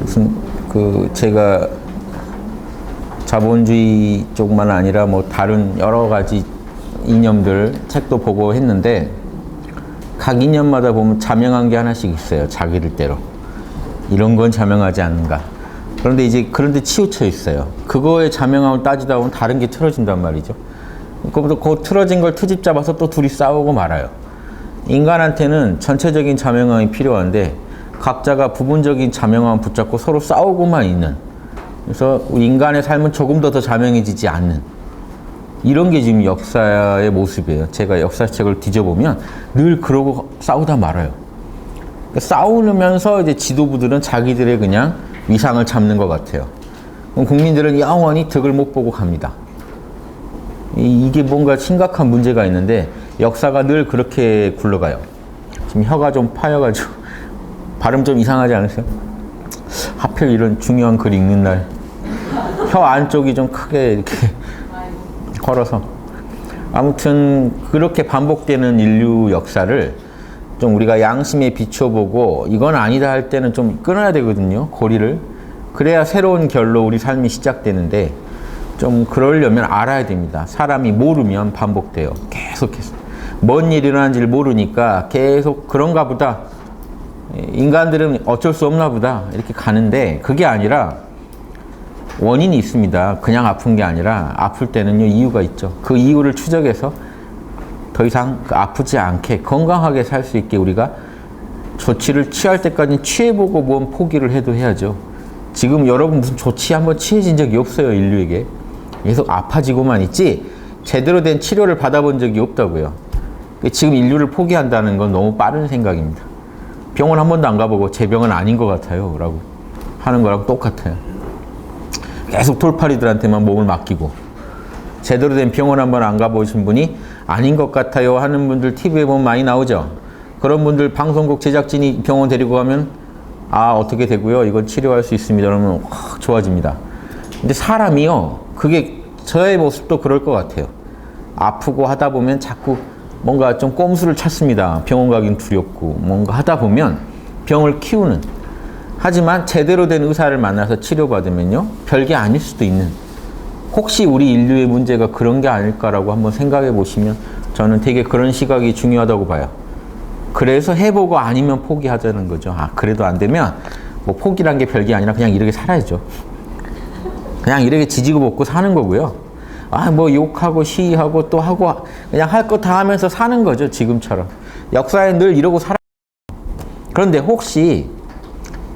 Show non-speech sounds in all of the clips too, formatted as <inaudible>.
무슨 그 제가 자본주의 쪽만 아니라 뭐 다른 여러 가지 이념들 책도 보고 했는데 각 이념마다 보면 자명한 게 하나씩 있어요. 자기들대로. 이런 건 자명하지 않는가. 그런데 이제 그런데 치우쳐 있어요. 그거에 자명함을 따지다 보면 다른 게 틀어진단 말이죠. 그것도 그 틀어진 걸 트집 잡아서 또 둘이 싸우고 말아요. 인간한테는 전체적인 자명함이 필요한데 각자가 부분적인 자명함을 붙잡고 서로 싸우고만 있는 그래서 인간의 삶은 조금 더 더 자명해지지 않는 이런 게 지금 역사의 모습이에요. 제가 역사책을 뒤져보면 늘 그러고 싸우다 말아요. 그러니까 싸우면서 이제 지도부들은 자기들의 그냥 위상을 잡는 것 같아요. 그럼 국민들은 영원히 덕을 못 보고 갑니다. 이- 이게 뭔가 심각한 문제가 있는데 역사가 늘 그렇게 굴러가요. 지금 혀가 좀 파여가지고 발음 좀 이상하지 않으세요? 하필 이런 중요한 글 읽는 날. 혀 안쪽이 좀 크게 이렇게 <laughs> 걸어서. 아무튼 그렇게 반복되는 인류 역사를 좀 우리가 양심에 비춰보고 이건 아니다 할 때는 좀 끊어야 되거든요 고리를. 그래야 새로운 결로 우리 삶이 시작되는데 좀 그러려면 알아야 됩니다. 사람이 모르면 반복돼요. 계속해서. 뭔 일이 일어나는지를 모르니까 계속 그런가 보다 인간들은 어쩔 수 없나 보다 이렇게 가는데 그게 아니라 원인이 있습니다. 그냥 아픈 게 아니라 아플 때는요 이유가 있죠. 그 이유를 추적해서 더 이상 그 아프지 않게 건강하게 살 수 있게 우리가 조치를 취할 때까지 취해보고 뭔 포기를 해도 해야죠. 지금 여러분 무슨 조치 한번 취해진 적이 없어요 인류에게 계속 아파지고만 있지 제대로 된 치료를 받아본 적이 없다고요. 지금 인류를 포기한다는 건 너무 빠른 생각입니다. 병원 한 번도 안 가보고 제 병은 아닌 것 같아요 라고 하는 거랑 똑같아요. 계속 돌팔이들한테만 몸을 맡기고 제대로 된 병원 한 번 안 가보신 분이 아닌 것 같아요 하는 분들 TV에 보면 많이 나오죠. 그런 분들 방송국 제작진이 병원 데리고 가면 아 어떻게 되고요 이건 치료할 수 있습니다 그러면 확 좋아집니다. 근데 사람이요 그게 저의 모습도 그럴 것 같아요. 아프고 하다 보면 자꾸 뭔가 좀 꼼수를 찾습니다. 병원 가긴 두렵고 뭔가 하다 보면 병을 키우는 하지만 제대로 된 의사를 만나서 치료받으면요 별게 아닐 수도 있는 혹시 우리 인류의 문제가 그런 게 아닐까라고 한번 생각해 보시면 저는 되게 그런 시각이 중요하다고 봐요. 그래서 해보고 아니면 포기하자는 거죠. 아 그래도 안 되면 뭐 포기란 게 별게 아니라 그냥 이렇게 살아야죠. 그냥 이렇게 지지고 볶고 사는 거고요. 아 뭐 욕하고 시위하고 또 하고 그냥 할거다 하면서 사는 거죠 지금처럼 역사에 늘 이러고 살아. 그런데 혹시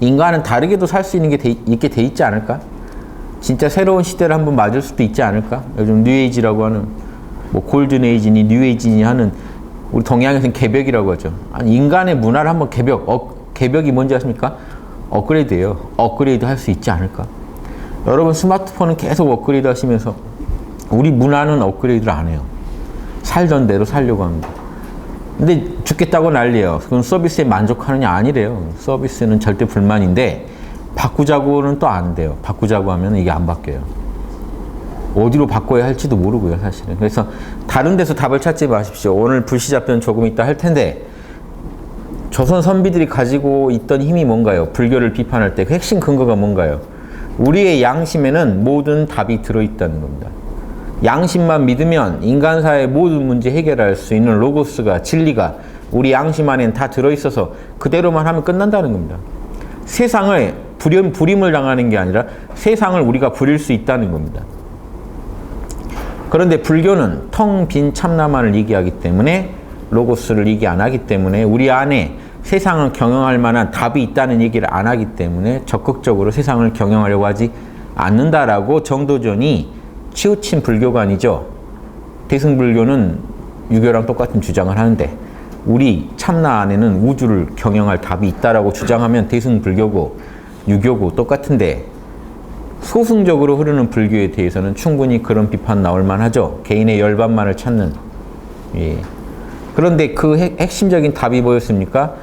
인간은 다르게도 살 수 있는 게 돼, 있게 돼 있지 않을까? 진짜 새로운 시대를 한번 맞을 수도 있지 않을까? 요즘 뉴에이지라고 하는 뭐 골든에이지니 뉴에이지니 하는 우리 동양에서는 개벽이라고 하죠. 아니 인간의 문화를 한번 개벽, 어, 개벽이 뭔지 아십니까? 업그레이드예요. 업그레이드 할 수 있지 않을까? 여러분 스마트폰은 계속 업그레이드 하시면서 우리 문화는 업그레이드를 안 해요. 살던 대로 살려고 합니다. 근데 죽겠다고 난리예요. 그건 서비스에 만족하느냐 아니래요. 서비스는 절대 불만인데 바꾸자고는 또 안 돼요. 바꾸자고 하면 이게 안 바뀌어요. 어디로 바꿔야 할지도 모르고요, 사실은. 그래서 다른 데서 답을 찾지 마십시오. 오늘 불시잡변 조금 이따 할 텐데 조선 선비들이 가지고 있던 힘이 뭔가요? 불교를 비판할 때그 핵심 근거가 뭔가요? 우리의 양심에는 모든 답이 들어있다는 겁니다. 양심만 믿으면 인간사의 모든 문제 해결할 수 있는 로고스가 진리가 우리 양심 안엔 다 들어있어서 그대로만 하면 끝난다는 겁니다. 세상을 불임, 불임을 당하는 게 아니라 세상을 우리가 부릴 수 있다는 겁니다. 그런데 불교는 텅 빈 참나만을 얘기하기 때문에 로고스를 얘기 안 하기 때문에 우리 안에 세상을 경영할 만한 답이 있다는 얘기를 안 하기 때문에 적극적으로 세상을 경영하려고 하지 않는다라고 정도전이 치우친 불교가 아니죠. 대승불교는 유교랑 똑같은 주장을 하는데 우리 참나 안에는 우주를 경영할 답이 있다라고 주장하면 대승불교고 유교고 똑같은데 소승적으로 흐르는 불교에 대해서는 충분히 그런 비판 나올 만하죠. 개인의 열반만을 찾는. 예. 그런데 그 핵- 핵심적인 답이 뭐였습니까?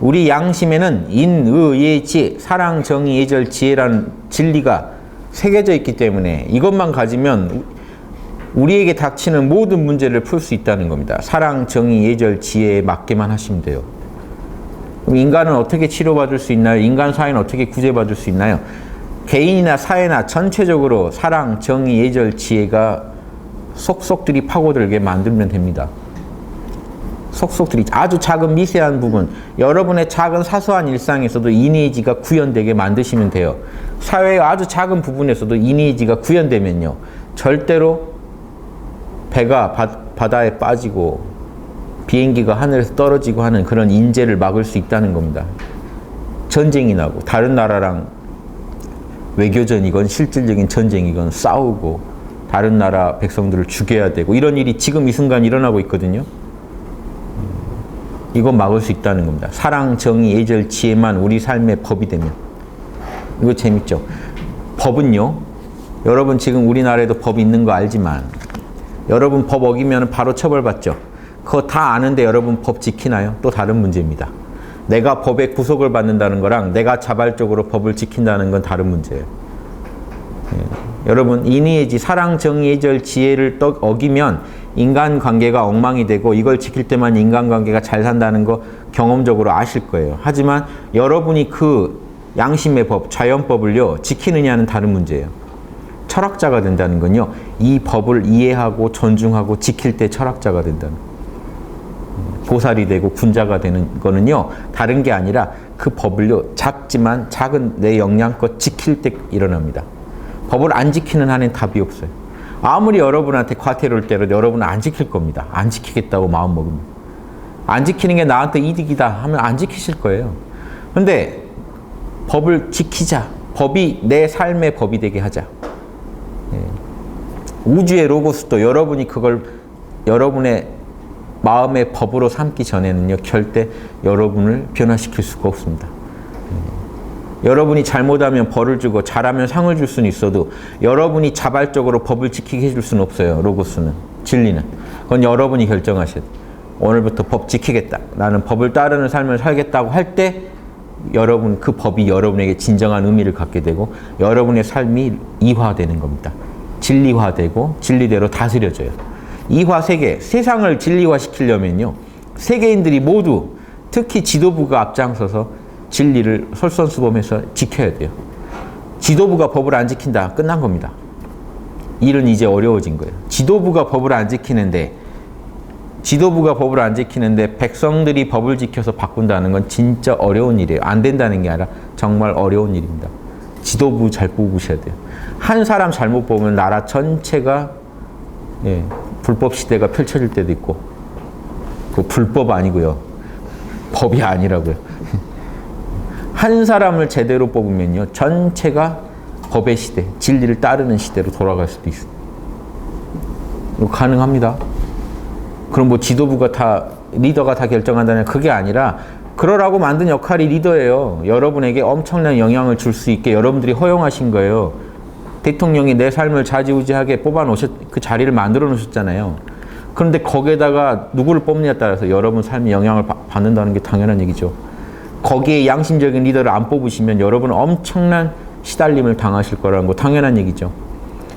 우리 양심에는 인, 의, 예, 지, 사랑, 정의, 예절, 지혜라는 진리가 새겨져 있기 때문에 이것만 가지면 우리에게 닥치는 모든 문제를 풀 수 있다는 겁니다. 사랑, 정의, 예절, 지혜에 맞게만 하시면 돼요. 인간은 어떻게 치료받을 수 있나요? 인간 사회는 어떻게 구제받을 수 있나요? 개인이나 사회나 전체적으로 사랑, 정의, 예절, 지혜가 속속들이 파고들게 만들면 됩니다. 속속들이 아주 작은 미세한 부분, 여러분의 작은 사소한 일상에서도 이니지가 구현되게 만드시면 돼요. 사회의 아주 작은 부분에서도 이니지가 구현되면요. 절대로 배가 바, 바다에 빠지고 비행기가 하늘에서 떨어지고 하는 그런 인재를 막을 수 있다는 겁니다. 전쟁이 나고 다른 나라랑 외교전이건 실질적인 전쟁이건 싸우고 다른 나라 백성들을 죽여야 되고 이런 일이 지금 이 순간 일어나고 있거든요. 이건 막을 수 있다는 겁니다. 사랑, 정의, 예절, 지혜만 우리 삶의 법이 되면 이거 재밌죠? 법은요. 여러분 지금 우리나라에도 법 있는 거 알지만 여러분 법 어기면 바로 처벌받죠. 그거 다 아는데 여러분 법 지키나요? 또 다른 문제입니다. 내가 법에 구속을 받는다는 거랑 내가 자발적으로 법을 지킨다는 건 다른 문제예요. 예. 여러분 인의의지 사랑 정의 예절 지혜를 떡 어기면 인간관계가 엉망이 되고 이걸 지킬 때만 인간관계가 잘 산다는 거 경험적으로 아실 거예요. 하지만 여러분이 그 양심의 법, 자연법을요 지키느냐는 다른 문제예요. 철학자가 된다는 건요 이 법을 이해하고 존중하고 지킬 때 철학자가 된다는. 보살이 되고 군자가 되는 거는요 다른 게 아니라 그 법을요 작지만 작은 내 역량껏 지킬 때 일어납니다. 법을 안 지키는 한엔 답이 없어요. 아무리 여러분한테 과태료를 때려도 여러분은 안 지킬 겁니다. 안 지키겠다고 마음 먹으면. 안 지키는 게 나한테 이득이다 하면 안 지키실 거예요. 근데 법을 지키자. 법이 내 삶의 법이 되게 하자. 예. 우주의 로고스도 여러분이 그걸 여러분의 마음의 법으로 삼기 전에는요, 절대 여러분을 변화시킬 수가 없습니다. 여러분이 잘못하면 벌을 주고 잘하면 상을 줄 수는 있어도 여러분이 자발적으로 법을 지키게 해줄 수는 없어요. 로고스는 진리는 그건 여러분이 결정하셔야 돼요. 오늘부터 법 지키겠다. 나는 법을 따르는 삶을 살겠다고 할 때 여러분 그 법이 여러분에게 진정한 의미를 갖게 되고 여러분의 삶이 이화되는 겁니다. 진리화되고 진리대로 다스려져요. 이화 세계 세상을 진리화 시키려면요 세계인들이 모두 특히 지도부가 앞장서서 진리를 솔선수범해서 지켜야 돼요. 지도부가 법을 안 지킨다. 끝난 겁니다. 일은 이제 어려워진 거예요. 지도부가 법을 안 지키는데 지도부가 법을 안 지키는데 백성들이 법을 지켜서 바꾼다는 건 진짜 어려운 일이에요. 안 된다는 게 아니라 정말 어려운 일입니다. 지도부 잘 뽑으셔야 돼요. 한 사람 잘못 뽑으면 나라 전체가 예, 불법 시대가 펼쳐질 때도 있고 그 불법 아니고요. 법이 아니라고요. <laughs> 한 사람을 제대로 뽑으면요. 전체가 법의 시대, 진리를 따르는 시대로 돌아갈 수도. 이거 가능합니다. 그럼 뭐 지도부가 다, 리더가 다 결정한다는 그게 아니라 그러라고 만든 역할이 리더예요. 여러분에게 엄청난 영향을 줄 수 있게 여러분들이 허용하신 거예요. 대통령이 내 삶을 좌지우지하게 뽑아 놓으셨, 그 자리를 만들어 놓으셨잖아요. 그런데 거기에다가 누구를 뽑느냐에 따라서 여러분 삶에 영향을 바, 받는다는 게 당연한 얘기죠. 거기에 양심적인 리더를 안 뽑으시면 여러분은 엄청난 시달림을 당하실 거라는 거 당연한 얘기죠.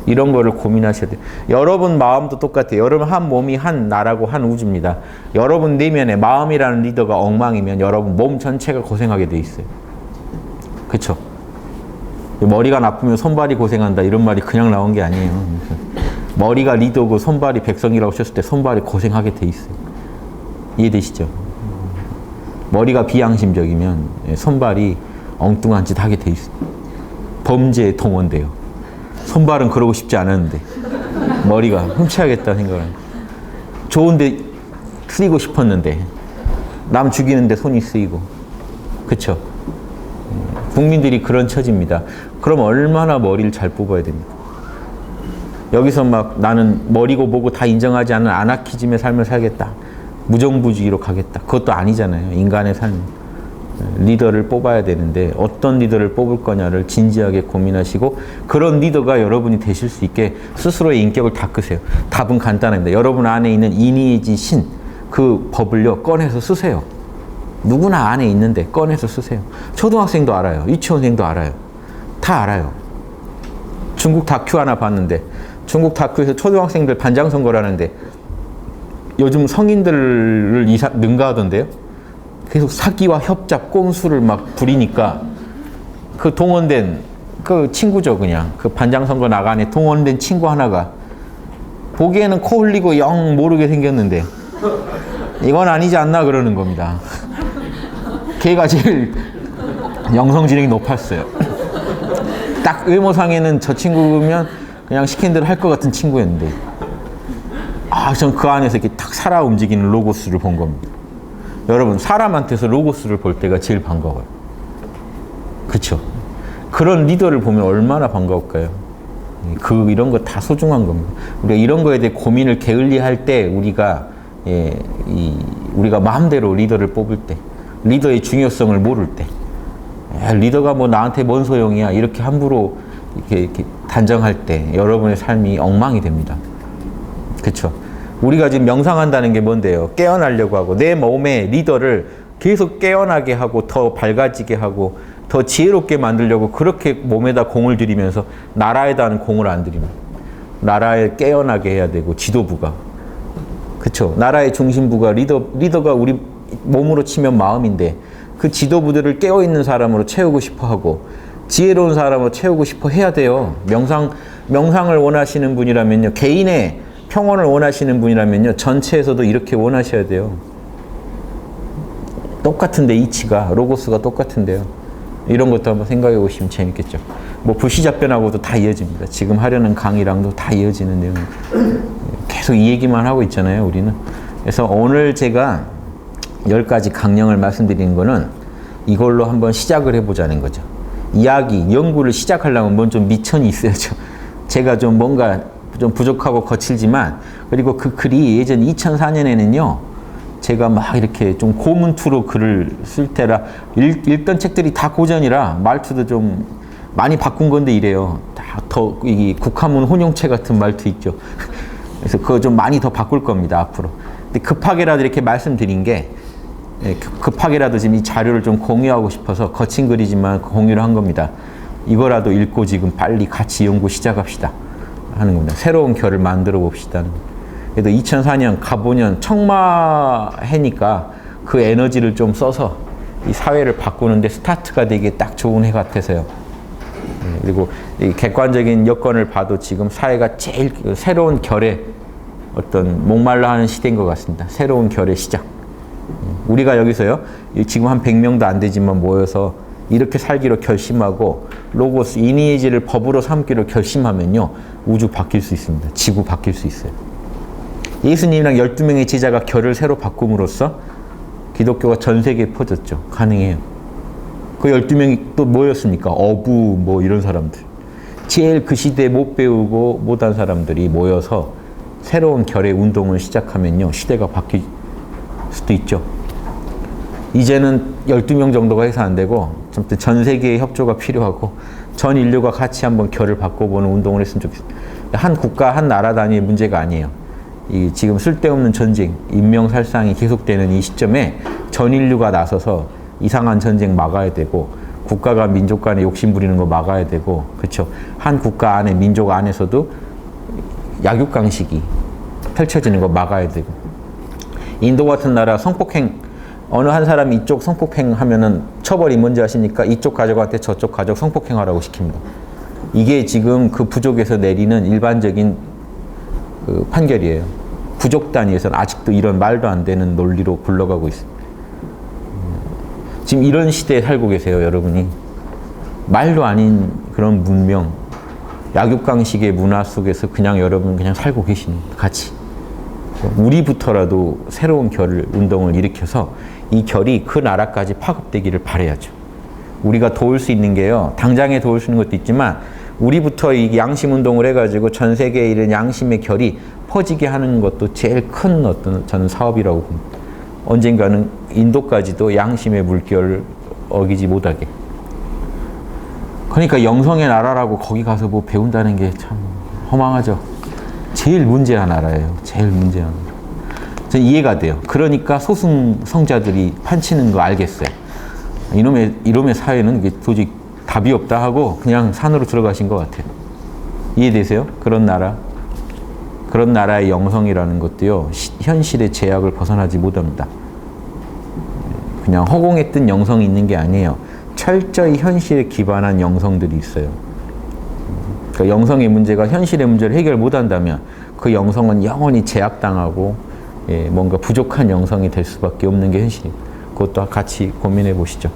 이런 거를 고민하셔야 돼요. 여러분 마음도 똑같아요. 여러분 한 몸이 한 나라고 한 우주입니다. 여러분 내면에 마음이라는 리더가 엉망이면 여러분 몸 전체가 고생하게 돼 있어요. 그렇죠? 머리가 나쁘면 손발이 고생한다 이런 말이 그냥 나온 게 아니에요. 머리가 리더고 손발이 백성이라고 하셨을 때 손발이 고생하게 돼 있어요. 이해되시죠? 머리가 비양심적이면 손발이 엉뚱한 짓 하게 돼 있어요. 범죄에 동원돼요. 손발은 그러고 싶지 않았는데 머리가 훔쳐야겠다 생각을 좋은데 쓰이고 싶었는데 남 죽이는데 손이 쓰이고 그쵸? 국민들이 그런 처지입니다. 그럼 얼마나 머리를 잘 뽑아야 됩니까? 여기서 막 나는 머리고 뭐고 다 인정하지 않는 아나키즘의 삶을 살겠다. 무정부주의로 가겠다. 그것도 아니잖아요. 인간의 삶. 리더를 뽑아야 되는데 어떤 리더를 뽑을 거냐를 진지하게 고민하시고 그런 리더가 여러분이 되실 수 있게 스스로의 인격을 닦으세요. 답은 간단합니다. 여러분 안에 있는 인의지 신, 그 법을요, 꺼내서 쓰세요. 누구나 안에 있는데 꺼내서 쓰세요. 초등학생도 알아요. 유치원생도 알아요. 다 알아요. 중국 다큐 하나 봤는데 중국 다큐에서 초등학생들 반장 선거를 하는데 요즘 성인들을 이사, 능가하던데요. 그 계속 사기와 협잡, 꼼수를 막 부리니까 그 동원된 그 친구죠 그냥 그 반장 선거 나간에 동원된 친구 하나가 보기에는 코 흘리고 영 모르게 생겼는데 이건 아니지 않나 그러는 겁니다. 걔가 제일 영성 지능이 높았어요. 딱 외모상에는 저 친구면 그냥 시킨 대로 할 것 같은 친구였는데 아, 전 그 안에서 이렇게 탁 살아 움직이는 로고스를 본 겁니다. 여러분, 사람한테서 로고스를 볼 때가 제일 반가워요. 그쵸? 그런 리더를 보면 얼마나 반가울까요? 그, 이런 거 다 소중한 겁니다. 우리가 이런 거에 대해 고민을 게을리 할 때, 우리가, 예, 이, 우리가 마음대로 리더를 뽑을 때, 리더의 중요성을 모를 때, 야, 리더가 뭐 나한테 뭔 소용이야. 이렇게 함부로 이렇게, 이렇게 단정할 때, 여러분의 삶이 엉망이 됩니다. 그쵸? 우리가 지금 명상한다는 게 뭔데요? 깨어나려고 하고 내 몸의 리더를 계속 깨어나게 하고 더 밝아지게 하고 더 지혜롭게 만들려고 그렇게 몸에다 공을 들이면서 나라에다는 공을 안 들입니다. 나라에 깨어나게 해야 되고 지도부가 그쵸? 나라의 중심부가 리더 리더가 우리 몸으로 치면 마음인데 그 지도부들을 깨어 있는 사람으로 채우고 싶어 하고 지혜로운 사람으로 채우고 싶어 해야 돼요. 명상 명상을 원하시는 분이라면요 개인의 평온을 원하시는 분이라면요 전체에서도 이렇게 원하셔야 돼요. 똑같은데 이치가 로고스가 똑같은데요. 이런 것도 한번 생각해 보시면 재밌겠죠. 뭐 불시잡변하고도 다 이어집니다. 지금 하려는 강의랑도 다 이어지는 내용. 계속 이 얘기만 하고 있잖아요, 우리는. 그래서 오늘 제가 열 가지 강령을 말씀드리는 거는 이걸로 한번 시작을 해보자는 거죠. 이야기, 연구를 시작하려면 뭔 좀 미천이 있어야죠. 제가 좀 뭔가 좀 부족하고 거칠지만 그리고 그 글이 예전 2004년에는요. 제가 막 이렇게 좀 고문투로 글을 쓸 때라 읽, 읽던 책들이 다 고전이라 말투도 좀 많이 바꾼 건데 이래요. 다더 이 국화문 혼용체 같은 말투 있죠. <laughs> 그래서 그거 좀 많이 더 바꿀 겁니다 앞으로. 근데 급하게라도 이렇게 말씀드린 게 예, 급- 급하게라도 지금 이 자료를 좀 공유하고 싶어서 거친 글이지만 공유를 한 겁니다. 이거라도 읽고 지금 빨리 같이 연구 시작합시다 하는 겁니다. 새로운 결을 만들어 봅시다. 그래도 2004년 가보년 청마해니까 그 에너지를 좀 써서 이 사회를 바꾸는데 스타트가 되게 딱 좋은 해 같아서요. 예, 그리고 이 객관적인 여건을 봐도 지금 사회가 제일 그 새로운 결의 어떤 목말라 하는 시대인 것 같습니다. 새로운 결의 시작. 예, 우리가 여기서요, 이 지금 한 100명도 안 되지만 모여서 이렇게 살기로 결심하고 로고스 이니에지를 법으로 삼기로 결심하면요, 우주 바뀔 수 있습니다. 지구 바뀔 수 있어요. 예수님이랑 12명의 제자가 결을 새로 바꿈으로써 기독교가 전 세계에 퍼졌죠. 가능해요. 그 12명이 또 뭐였습니까? 어부 뭐 이런 사람들. 제일 그 시대에 못 배우고 못한 사람들이 모여서 새로운 결의 운동을 시작하면요. 시대가 바뀔 수도 있죠. 이제는 12명 정도가 해서 안 되고 전 세계의 협조가 필요하고 전 인류가 같이 한번 결을 바꿔보는 운동을 했으면 좋겠습니다. 한 국가, 한 나라 단위의 문제가 아니에요. 이 지금 쓸데없는 전쟁, 인명 살상이 계속되는 이 시점에 전 인류가 나서서 이상한 전쟁 막아야 되고 국가가 민족 간에 욕심 부리는 거 막아야 되고 그렇죠. 한 국가 안에 민족 안에서도 약육강식이 펼쳐지는 거 막아야 되고 인도 같은 나라 성폭행 어느 한 사람이 이쪽 성폭행 하면은 처벌이 뭔지 아십니까? 이쪽 가족한테 저쪽 가족 성폭행하라고 시킵니다. 이게 지금 그 부족에서 내리는 일반적인 그 판결이에요. 부족 단위에서는 아직도 이런 말도 안 되는 논리로 굴러가고 있습니다. 지금 이런 시대에 살고 계세요, 여러분이. 말도 아닌 그런 문명, 약육강식의 문화 속에서 그냥 여러분 그냥 살고 계시는 같이. 우리부터라도 새로운 결을 운동을 일으켜서 이 결이 그 나라까지 파급되기를 바라야죠. 우리가 도울 수 있는 게요. 당장에 도울 수 있는 것도 있지만 우리부터 이 양심 운동을 해가지고 전 세계에 이런 양심의 결이 퍼지게 하는 것도 제일 큰 어떤 저는 사업이라고 봅니다. 언젠가는 인도까지도 양심의 물결을 어기지 못하게. 그러니까 영성의 나라라고 거기 가서 뭐 배운다는 게 참 허망하죠. 제일 문제한 나라예요. 제일 문제한 나라. 전 이해가 돼요. 그러니까 소승성자들이 판치는 거 알겠어요. 이놈의, 이놈의 사회는 도저히 답이 없다 하고 그냥 산으로 들어가신 것 같아요. 이해되세요? 그런 나라. 그런 나라의 영성이라는 것도요, 시, 현실의 제약을 벗어나지 못합니다. 그냥 허공에 뜬 영성이 있는 게 아니에요. 철저히 현실에 기반한 영성들이 있어요. 그 영성의 문제가 현실의 문제를 해결 못 한다면 그 영성은 영원히 제약당하고 예, 뭔가 부족한 영상이 될 수밖에 없는 게 현실입니다. 그것도 같이 고민해 보시죠.